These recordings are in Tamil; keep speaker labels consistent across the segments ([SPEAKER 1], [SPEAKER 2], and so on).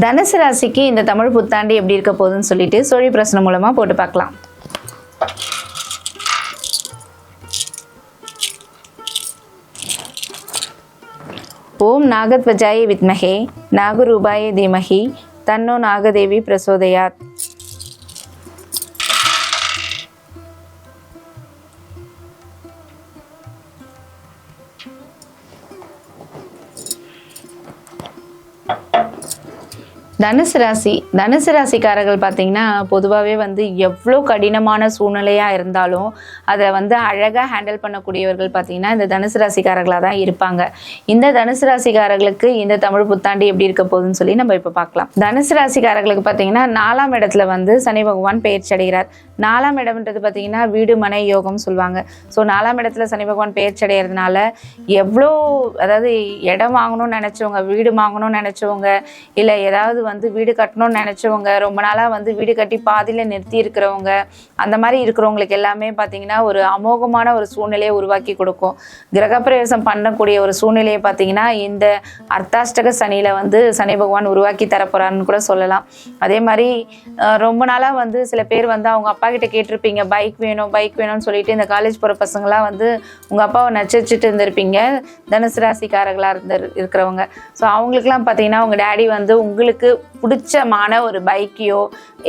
[SPEAKER 1] தனுசு ராசிக்கு இந்த தமிழ் புத்தாண்டு எப்படி இருக்க போகுதுன்னு சொல்லிட்டு சொழி பிரசனம் மூலமாக போட்டு பார்க்கலாம். ஓம் நாகத்வஜாய வித்மகே நாகரூபாய தீமகி தன்னோ நாகதேவி பிரசோதயாத். தனுசு ராசி. தனுசு ராசிக்காரர்கள் பார்த்தீங்கன்னா பொதுவாகவே வந்து எவ்வளோ கடினமான சூழ்நிலையாக இருந்தாலும் அதை வந்து அழகாக ஹேண்டில் பண்ணக்கூடியவர்கள் பார்த்தீங்கன்னா இந்த தனுசு ராசிக்காரர்களாக தான் இருப்பாங்க. இந்த தனுசு ராசிக்காரர்களுக்கு இந்த தமிழ் புத்தாண்டு எப்படி இருக்க போகுதுன்னு சொல்லி நம்ம இப்போ பார்க்கலாம். தனுசு ராசிக்காரர்களுக்கு பார்த்தீங்கன்னா நாலாம் இடத்துல வந்து சனி பகவான் பெயர்ச்சி அடைகிறார். நாலாம் இடம்ன்றது பார்த்தீங்கன்னா வீடு மனை யோகம் சொல்லுவாங்க. ஸோ நாலாம் இடத்துல சனி பகவான் பெயர்ச்சி அடைகிறதுனால எவ்வளோ அதாவது இடம் வாங்கணும்னு நினச்சவங்க வீடு வாங்கணும்னு நினச்சவங்க இல்லை ஏதாவது வந்து வீடு கட்டணும்னு நினச்சவங்க ரொம்ப நாளாக வந்து வீடு கட்டி பாதியில் நிறுத்தி இருக்கிறவங்க அந்த மாதிரி இருக்கிறவங்களுக்கு எல்லாமே பார்த்தீங்கன்னா ஒரு அமோகமான ஒரு சூழ்நிலையை உருவாக்கி கொடுக்கும். கிரகப்பிரவேசம் பண்ணக்கூடிய ஒரு சூழ்நிலையை பார்த்தீங்கன்னா இந்த அர்த்தாஷ்டக சனியில் வந்து சனி பகவான் உருவாக்கி தரப்போறாருன்னு கூட சொல்லலாம். அதே மாதிரி ரொம்ப நாளாக வந்து சில பேர் வந்து அவங்க அப்பா கிட்ட கேட்டிருப்பீங்க பைக் வேணும் பைக் வேணும்னு சொல்லிட்டு இந்த காலேஜ் போகிற பசங்களாம் வந்து உங்கள் அப்பாவை நச்சரிச்சுட்டு இருந்திருப்பீங்க தனுசு ராசிக்காரர்களாக இருந்து இருக்கிறவங்க. ஸோ அவங்களுக்குலாம் பார்த்தீங்கன்னா உங்கள் டேடி வந்து உங்களுக்கு பிடிச்சமான ஒரு பைக்கையோ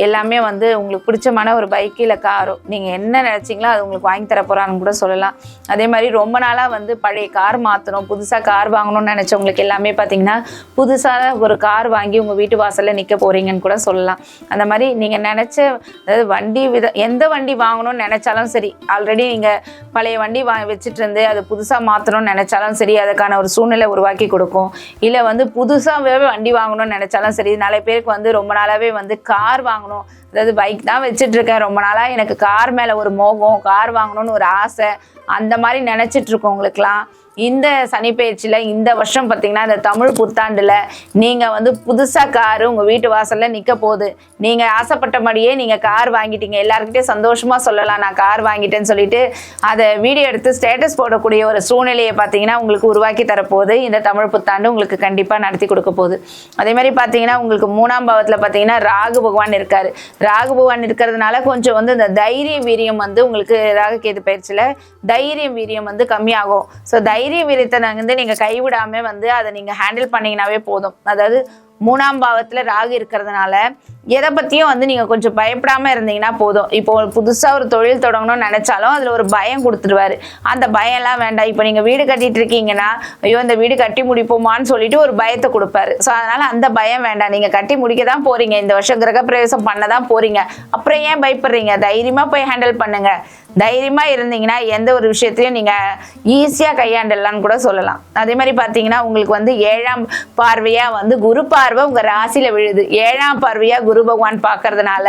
[SPEAKER 1] எல்லாமே வந்து உங்களுக்கு பிடிச்சமான ஒரு பைக்கு இல்லை காரோ நீங்கள் என்ன நினச்சிங்களோ அது உங்களுக்கு வாங்கி தர போகிறான்னு கூட சொல்லலாம். அதே மாதிரி ரொம்ப நாளாக வந்து பழைய கார் மாற்றணும் புதுசாக கார் வாங்கணும்னு நினச்சவங்களுக்கு எல்லாமே பார்த்தீங்கன்னா புதுசாக ஒரு கார் வாங்கி உங்கள் வீட்டு வாசலில் நிற்க போகிறீங்கன்னு கூட சொல்லலாம். அந்த மாதிரி நீங்கள் நினச்ச அதாவது வண்டி வித எந்த வண்டி வாங்கணும்னு நினச்சாலும் சரி ஆல்ரெடி நீங்கள் பழைய வண்டி வா வச்சுட்டு இருந்து அதை புதுசாக மாற்றணும்னு நினச்சாலும் சரி அதுக்கான ஒரு சூழ்நிலை உருவாக்கி கொடுக்கும். இல்லை வந்து புதுசாகவே வண்டி வாங்கணும்னு நினச்சாலும் சரி நிறைய பேருக்கு வந்து ரொம்ப நாளாகவே வந்து கார் வாங்கணும். அதாவது பைக் தான் வச்சுட்டு இருக்கேன் ரொம்ப நாளாக எனக்கு கார் மேலே ஒரு மோகம் கார் வாங்கணும்னு ஒரு ஆசை. அந்த மாதிரி நினச்சிட்டு இருக்கவங்களுக்குலாம் இந்த சனிப்பெயர்ச்சியில் இந்த வருஷம் பார்த்தீங்கன்னா இந்த தமிழ் புத்தாண்டில் நீங்கள் வந்து புதுசாக காரு உங்கள் வீட்டு வாசலில் நிற்க போகுது. நீங்கள் ஆசைப்பட்டபடியே நீங்கள் கார் வாங்கிட்டீங்க. எல்லாருக்கிட்டே சந்தோஷமாக சொல்லலாம். நான் கார் வாங்கிட்டேன்னு சொல்லிட்டு அதை வீடியோ எடுத்து ஸ்டேட்டஸ் போடக்கூடிய ஒரு சூழ்நிலையை பார்த்தீங்கன்னா உங்களுக்கு உருவாக்கி தரப்போகுது. இந்த தமிழ் புத்தாண்டு உங்களுக்கு கண்டிப்பாக நடத்தி கொடுக்க போகுது. அதே மாதிரி பார்த்தீங்கன்னா உங்களுக்கு மூணாம் பாவத்தில் பார்த்தீங்கன்னா ராகு பகவான் இருக்கார். ராகு பகவான் இருக்கிறதுனால கொஞ்சம் வந்து இந்த தைரிய வீரியம் வந்து உங்களுக்கு ராகு கேது பயிற்சியில் தைரியம் வீரியம் வந்து கம்மியாகும். ஸோ தைரிய வீரியத்தை வந்து நீங்கள் கைவிடாமல் வந்து அதை நீங்கள் ஹேண்டில் பண்ணீங்கன்னாவே போதும். அதாவது மூணாம் பாவத்தில் ராகு இருக்கிறதுனால எதை பற்றியும் வந்து நீங்கள் கொஞ்சம் பயப்படாமல் இருந்தீங்கன்னா போதும். இப்போ ஒரு புதுசாக ஒரு தொழில் தொடங்கணும்னு நினச்சாலும் அதில் ஒரு பயம் கொடுத்துருவாரு. அந்த பயம்லாம் வேண்டாம். இப்போ நீங்கள் வீடு கட்டிட்டு இருக்கீங்கன்னா ஐயோ இந்த வீடு கட்டி முடிப்போமான்னு சொல்லிட்டு ஒரு பயத்தை கொடுப்பாரு. ஸோ அதனால் அந்த பயம் வேண்டாம். நீங்கள் கட்டி முடிக்க தான் போகிறீங்க இந்த வருஷம் கிரகப்பிரவேசம் பண்ண தான் போகிறீங்க அப்புறம் ஏன் பயப்படுறீங்க? தைரியமாக போய் ஹேண்டில் பண்ணுங்கள் தைரியமாக இருந்தீங்கன்னா எந்த ஒரு விஷயத்தையும் நீங்கள் ஈஸியாக கையாண்டலாம்னு கூட சொல்லலாம். அதே மாதிரி பார்த்தீங்கன்னா உங்களுக்கு வந்து ஏழாம் பார்வையாக வந்து குரு பார்வை உங்கள் ராசியில் விழுது. ஏழாம் பார்வையாக குரு பகவான் பார்க்கறதுனால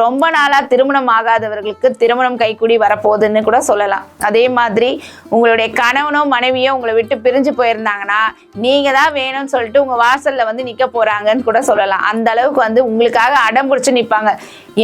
[SPEAKER 1] ரொம்ப நாளாக திருமணம் ஆகாதவர்களுக்கு திருமணம் கைக்கூடி வரப்போகுதுன்னு கூட சொல்லலாம். அதே மாதிரி உங்களுடைய கணவனோ மனைவியோ உங்களை விட்டு பிரிஞ்சு போயிருந்தாங்கன்னா நீங்கள் தான் வேணும்னு சொல்லிட்டு உங்கள் வாசலில் வந்து நிற்க போகிறாங்கன்னு கூட சொல்லலாம். அந்த அளவுக்கு வந்து உங்களுக்காக அடம் பிடிச்சி நிற்பாங்க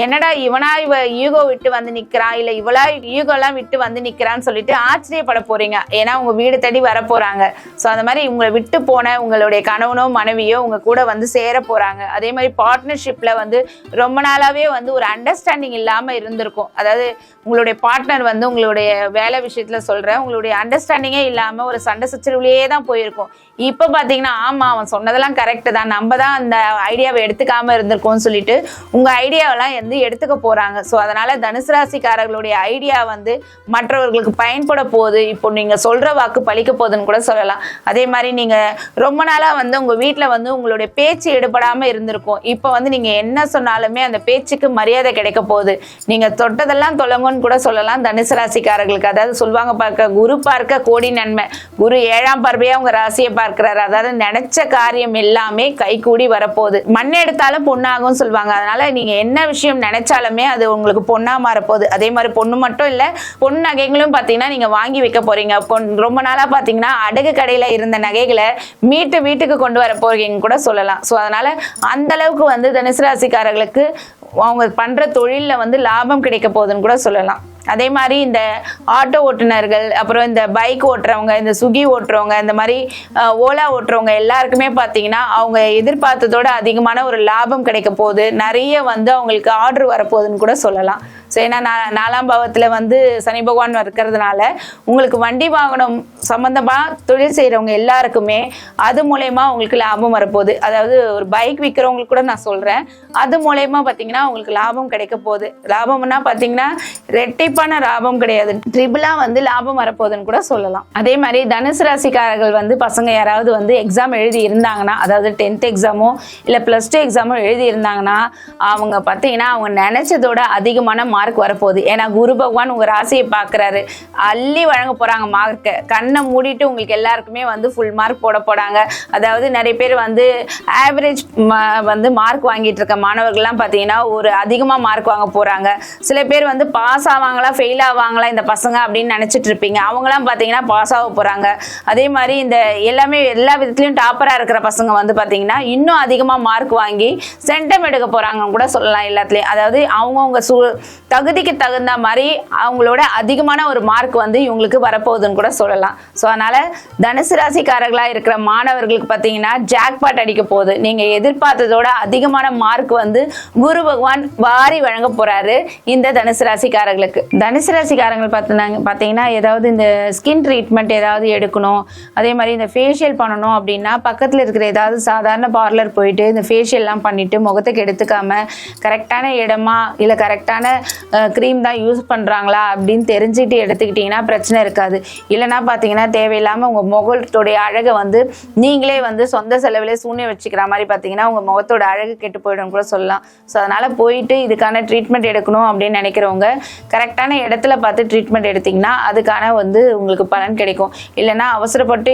[SPEAKER 1] என்னடா இவனா இவ ஈகோ விட்டு வந்து நிற்கிறான் இல்லை இவளா ஈகோலாம் விட்டு வந்து நிற்கிறான்னு சொல்லிட்டு ஆச்சரியப்பட போறீங்க. ஏன்னா உங்க வீடு தேடி வர போறாங்க. ஸோ அந்த மாதிரி உங்களை விட்டு போன உங்களுடைய கணவனோ மனைவியோ உங்க கூட வந்து சேர போறாங்க. அதே மாதிரி பார்ட்னர்ஷிப்ல வந்து ரொம்ப நாளாவே வந்து ஒரு அண்டர்ஸ்டாண்டிங் இல்லாம இருந்திருக்கும். அதாவது உங்களுடைய பார்ட்னர் வந்து உங்களுடைய வேலை விஷயத்துல சொல்றேன் உங்களுடைய அண்டர்ஸ்டாண்டிங்கே இல்லாம ஒரு சண்டை சச்சரவுலேயே தான் போயிருக்கும். இப்போ பார்த்தீங்கன்னா ஆமா அவன் சொன்னதெல்லாம் கரெக்டு தான். நம்ம தான் அந்த ஐடியாவை எடுத்துக்காம இருந்திருக்கோம்னு சொல்லிட்டு உங்க ஐடியாவெல்லாம் வந்து எடுத்துக்க போறாங்க. ஸோ அதனால தனுசு ராசிக்காரர்களுடைய ஐடியா வந்து மற்றவர்களுக்கு பயன்பட போகுது. இப்போ நீங்க சொல்ற வாக்கு பழிக்க போகுதுன்னு கூட சொல்லலாம். அதே மாதிரி நீங்க ரொம்ப நாளா வந்து உங்க வீட்டில் வந்து உங்களுடைய பேச்சு எடுபடாம இருந்திருக்கும். இப்போ வந்து நீங்க என்ன சொன்னாலுமே அந்த பேச்சுக்கு மரியாதை கிடைக்க போகுது. நீங்க தொட்டதெல்லாம் தொலைங்கன்னு கூட சொல்லலாம். தனுசு ராசிக்காரர்களுக்கு அதாவது சொல்லுவாங்க பார்க்க குரு பார்க்க கோடி நன்மை. குரு ஏழாம் பார்வையா உங்க ராசியை பார்க்குறாரு. அதாவது நினைச்ச காரியம் எல்லாமே கைகூடி வரப்போகுது. மண் எடுத்தாலும் பொண்ணாகும் சொல்லுவாங்க. அதனால நீங்க என்ன விஷயம் நினைச்சாலுமே அது உங்களுக்கு பொண்ணா மாறப்போகுது. அதே மாதிரி பொண்ணு மட்டும் மட்டும் இல்லை பொன் நகைகளும் பார்த்தீங்கன்னா நீங்க வாங்கி வைக்க போறீங்க. ரொம்ப நாளா பாத்தீங்கன்னா அடகு கடையில இருந்த நகைகளை மீட்டு வீட்டுக்கு கொண்டு வர போறீங்க கூட சொல்லலாம். ஸோ அதனால அந்த அளவுக்கு வந்து தனுசு ராசிக்காரர்களுக்கு அவங்க பண்ற தொழிலில் வந்து லாபம் கிடைக்க போகுதுன்னு கூட சொல்லலாம். அதே மாதிரி இந்த ஆட்டோ ஓட்டுநர்கள் அப்புறம் இந்த பைக் ஓட்டுறவங்க இந்த சுகி ஓட்டுறவங்க இந்த மாதிரி ஓலா ஓட்டுறவங்க எல்லாருக்குமே பார்த்தீங்கன்னா அவங்க எதிர்பார்த்ததோட அதிகமான ஒரு லாபம் கிடைக்க போகுது. நிறைய வந்து அவங்களுக்கு ஆர்டர் வரப்போகுதுன்னு கூட சொல்லலாம். ஏன்னா நான் நாலாம் பாவத்தில் வந்து சனி பகவான் இருக்கிறதுனால உங்களுக்கு வண்டி வாகனம் சம்மந்தமாக தொழில் செய்கிறவங்க எல்லாருக்குமே அது மூலயமா உங்களுக்கு லாபம் வரப்போகுது. அதாவது ஒரு பைக் விற்கிறவங்களுக்கு கூட நான் சொல்கிறேன் அது மூலயமா பார்த்தீங்கன்னா உங்களுக்கு லாபம் கிடைக்க போகுது. லாபம்னா பார்த்தீங்கன்னா ரெட்டிப்பான லாபம் கிடையாது. ட்ரிபிளாக வந்து லாபம் வரப்போகுதுன்னு கூட சொல்லலாம். அதே மாதிரி தனுசு ராசிக்காரர்கள் வந்து பசங்க யாராவது வந்து எக்ஸாம் எழுதி இருந்தாங்கன்னா அதாவது டென்த் எக்ஸாமோ இல்லை ப்ளஸ் டூ எக்ஸாமோ எழுதி இருந்தாங்கன்னா அவங்க பார்த்தீங்கன்னா அவங்க நினைச்சதோட அதிகமான மார்க் மார்க் வரப்போகுது. ஏன்னா குரு பகவான் உங்கள் ராசியை பார்க்குறாரு. அள்ளி வழங்க போகிறாங்க மார்க்கை கண்ணை மூடிட்டு உங்களுக்கு எல்லாருக்குமே வந்து ஃபுல் மார்க் போட போகிறாங்க அதாவது நிறைய பேர் வந்து ஆவரேஜ் வந்து மார்க் வாங்கிட்டு இருக்க மாணவர்கள்லாம் பார்த்தீங்கன்னா ஒரு அதிகமாக மார்க் வாங்க போகிறாங்க சில பேர் வந்து பாஸ் ஆவாங்களா ஃபெயில் ஆவாங்களா இந்த பசங்க அப்படின்னு நினச்சிட்டு இருப்பீங்க. அவங்களாம் பார்த்தீங்கன்னா பாஸ் ஆக போகிறாங்க அதே மாதிரி இந்த எல்லாமே எல்லா விதத்துலையும் டாப்பராக இருக்கிற பசங்க வந்து பார்த்தீங்கன்னா இன்னும் அதிகமாக மார்க் வாங்கி சென்டம் எடுக்க போகிறாங்கன்னு கூட சொல்லலாம் எல்லாத்துலேயும். அதாவது அவங்கவுங்க சூ தகுதிக்கு தகுந்த மாதிரி அவங்களோட அதிகமான ஒரு மார்க் வந்து இவங்களுக்கு வரப்போகுதுன்னு கூட சொல்லலாம். ஸோ அதனால் தனுசு ராசிக்காரர்களாக இருக்கிற மாணவர்களுக்கு பார்த்தீங்கன்னா ஜாக்பாட் அடிக்க போகுது. நீங்கள் எதிர்பார்த்ததோட அதிகமான மார்க் வந்து குரு பகவான் வாரி வழங்க போகிறாரு இந்த தனுசு ராசிக்காரர்களுக்கு. தனுசு ராசிக்காரங்கள் பார்த்தாங்க பார்த்தீங்கன்னா ஏதாவது இந்த ஸ்கின் ட்ரீட்மெண்ட் ஏதாவது எடுக்கணும். அதே மாதிரி இந்த ஃபேஷியல் பண்ணணும் அப்படின்னா பக்கத்தில் இருக்கிற ஏதாவது சாதாரண பார்லர் போயிட்டு இந்த ஃபேஷியல்லாம் பண்ணிவிட்டு முகத்துக்கு எடுத்துக்காமல் கரெக்டான இடமா இல்லை கரெக்டான க்ரீம் தான் யூஸ் பண்ணுறாங்களா அப்படின்னு தெரிஞ்சுட்டு எடுத்துக்கிட்டிங்கன்னா பிரச்சனை இருக்காது. இல்லைன்னா பார்த்தீங்கன்னா தேவையில்லாமல் உங்கள் முகத்தோடைய அழகை வந்து நீங்களே வந்து சொந்த செலவிலே சூன்யம் வச்சுக்கிற மாதிரி பார்த்தீங்கன்னா உங்கள் முகத்தோட அழகு கெட்டு போயிடும் கூட சொல்லலாம். ஸோ அதனால் போயிட்டு இதுக்கான ட்ரீட்மெண்ட் எடுக்கணும் அப்படின்னு நினைக்கிறவங்க கரெக்டான இடத்துல பார்த்து ட்ரீட்மெண்ட் எடுத்திங்கன்னா அதுக்கான வந்து உங்களுக்கு பலன் கிடைக்கும். இல்லைன்னா அவசரப்பட்டு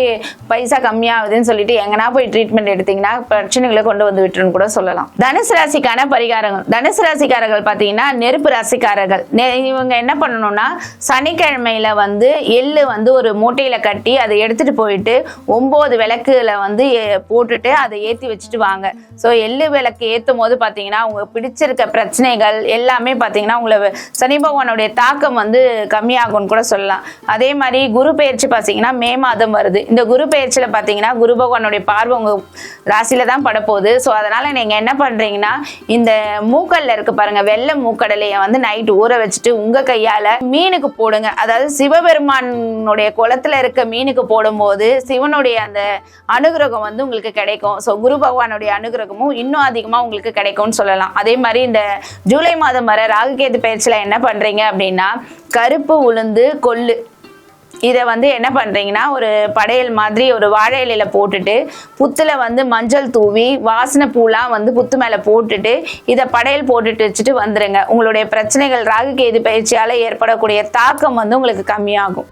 [SPEAKER 1] பைசா கம்மியாகுதுன்னு சொல்லிட்டு எங்கன்னா போய் ட்ரீட்மெண்ட் எடுத்தீங்கன்னா பிரச்சனைகளை கொண்டு வந்து விட்டுருன்னு கூட சொல்லலாம். தனுசு ராசிக்கான பரிகாரங்கள். தனுசு ராசிக்காரர்கள் பார்த்தீங்கன்னா நெருப்பு ராசிக்காரர்கள். இவங்க என்ன பண்ணணும்னா சனிக்கிழமையில வந்து எள்ளு வந்து ஒரு மூட்டையில கட்டி அதை எடுத்துட்டு போயிட்டு ஒன்பது விளக்குல வந்து போட்டுட்டு அதை ஏற்றி வச்சுட்டு வாங்க. ஸோ எள்ளு விளக்கு ஏற்றும் போது பார்த்தீங்கன்னா அவங்க பிடிச்சிருக்க பிரச்சனைகள் எல்லாமே பார்த்தீங்கன்னா உங்களை சனி பகவானுடைய தாக்கம் வந்து கம்மியாகும்னு கூட சொல்லலாம். அதே மாதிரி குரு பயிற்சி பார்த்தீங்கன்னா மே மாதம் வருது. இந்த குரு பயிற்சியில் பார்த்தீங்கன்னா குரு பகவானுடைய பார்வை உங்கள் ராசியில தான் படப்போகுது ஸோ அதனால் நீங்கள் என்ன பண்ணுறீங்கன்னா இந்த மூக்கல்ல இருக்கு பாருங்க வெள்ளை மூக்கடலையை வந்து நைட் ஊற வச்சுட்டு உங்கள் கையால் மீனுக்கு போடுங்க. அதாவது சிவபெருமானுடைய குளத்துல இருக்க மீனுக்கு போடும்போது சிவனுடைய அந்த அனுகிரகம் வந்து உங்களுக்கு கிடைக்கும். ஸோ குரு பகவானுடைய அனுகிரகமும் இன்னும் அதிகமாக உங்களுக்கு கிடைக்கும்னு சொல்லலாம். அதே மாதிரி இந்த ஜூலை மாதம் வர ராகுகேது பயிற்சியில் என்ன பண்ணுறீங்க அப்படின்னா கருப்பு உளுந்து கொள்ளு. இதை வந்து என்ன பண்ணுறீங்கன்னா ஒரு படையல் மாதிரி ஒரு வாழை இலையில போட்டுட்டு புத்தில் வந்து மஞ்சள் தூவி வாசனை பூலாம் வந்து புத்து மேலே போட்டுட்டு இதை படையல் போட்டுட்டு வச்சுட்டு வந்துடுங்க உங்களுடைய பிரச்சனைகள் ராகு கேது பயிற்சியால் ஏற்படக்கூடிய தாக்கம் வந்து உங்களுக்கு கம்மியாகும்.